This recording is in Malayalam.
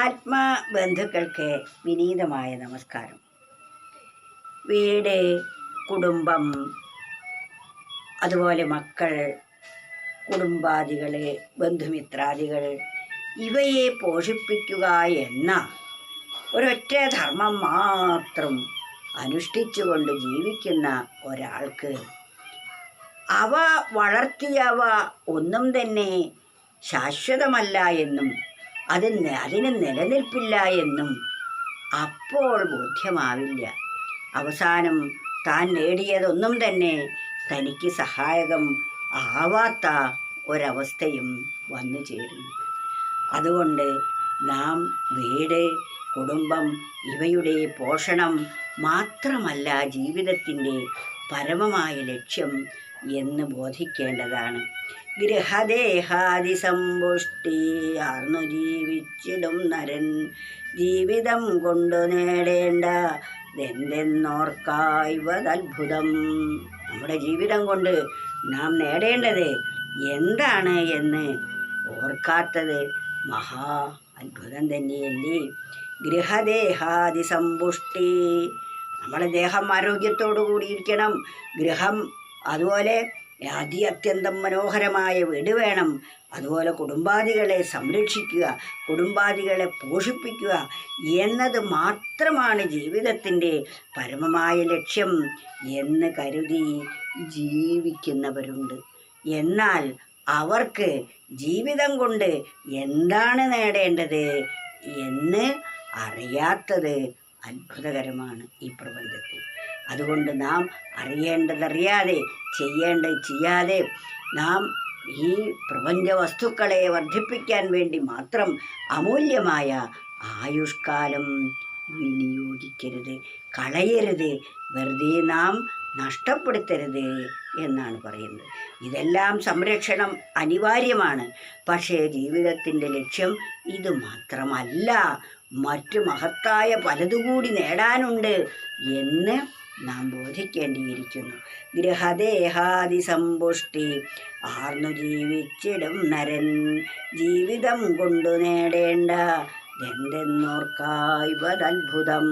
ആത്മബന്ധുക്കൾക്ക് വിനീതമായ നമസ്കാരം. വീട് കുടുംബം അതുപോലെ മക്കൾ കുടുംബാദികൾ ബന്ധുമിത്രാദികൾ ഇവയെ പോഷിപ്പിക്കുക എന്ന ഒരൊറ്റ ധർമ്മം മാത്രം അനുഷ്ഠിച്ചുകൊണ്ട് ജീവിക്കുന്ന ഒരാൾക്ക് അവ വളർത്തിയവ ഒന്നും തന്നെ ശാശ്വതമല്ല എന്നും അത് അതിന് നിലനിൽപ്പില്ല എന്നും അപ്പോൾ ബോധ്യമാവില്ല. അവസാനം താൻ നേടിയതൊന്നും തന്നെ തനിക്ക് സഹായകം ആവാത്ത ഒരവസ്ഥയും വന്നു ചേരും അതുകൊണ്ട് നാം വീട് കുടുംബം ഇവയുടെ പോഷണം മാത്രമല്ല ജീവിതത്തിന്റെ പരമമായ ലക്ഷ്യം എന്ന് ബോധിക്കേണ്ടതാണ്. ഗൃഹദേഹാദിസമ്പുഷ്ടി ആർന്നു ജീവിച്ചിടും നരൻ. ജീവിതം കൊണ്ടു നേടേണ്ട എന്തെന്നോർക്കായ്വതത്ഭുതം നമ്മുടെ ജീവിതം കൊണ്ട് നാം നേടേണ്ടത് എന്താണ് എന്ന് ഓർക്കാത്തത് മഹാ അത്ഭുതം തന്നെയല്ലേ. ഗൃഹദേഹാദി നമ്മുടെ ദേഹം ആരോഗ്യത്തോടു കൂടിയിരിക്കണം. ഗൃഹം അതുപോലെ അതി അത്യന്തം മനോഹരമായ വീട് വേണം. അതുപോലെ കുടുംബാദികളെ സംരക്ഷിക്കുക കുടുംബാദികളെ പോഷിപ്പിക്കുക എന്നത് മാത്രമാണ് ജീവിതത്തിന്റെ പരമമായ ലക്ഷ്യം എന്ന് കരുതി ജീവിക്കുന്നവരുണ്ട്. എന്നാൽ അവർക്ക് ജീവിതം കൊണ്ട് എന്താണ് നേടേണ്ടത് എന്ന് അറിയാത്തത് അത്ഭുതകരമാണ് ഈ പ്രപഞ്ചത്തിൽ. അതുകൊണ്ട് നാം അറിയേണ്ടതറിയാതെ ചെയ്യേണ്ടത് ചെയ്യാതെ നാം ഈ പ്രപഞ്ച വസ്തുക്കളെ വർദ്ധിപ്പിക്കാൻ വേണ്ടി മാത്രം അമൂല്യമായ ആയുഷ്കാലം വിനിയോഗിക്കരുത് കളയരുത് വെറുതെ നാം നഷ്ടപ്പെടുത്തരുത് എന്നാണ് പറയുന്നത്. ഇതെല്ലാം സംരക്ഷണം അനിവാര്യമാണ്. പക്ഷേ ജീവിതത്തിന്റെ ലക്ഷ്യം ഇത് മാത്രമല്ല. മറ്റ് മഹത്തായ പലതുകൂടി നേടാനുണ്ട് എന്ന് നാം ബോധിക്കേണ്ടിയിരിക്കുന്നു. ഗൃഹദേഹാദി സമ്പുഷ്ടി ആർന്നു ജീവിച്ചിടും നരൻ ജീവിതം കൊണ്ടു നേടേണ്ട എന്തെന്നോർക്കായ്വതത്ഭുതം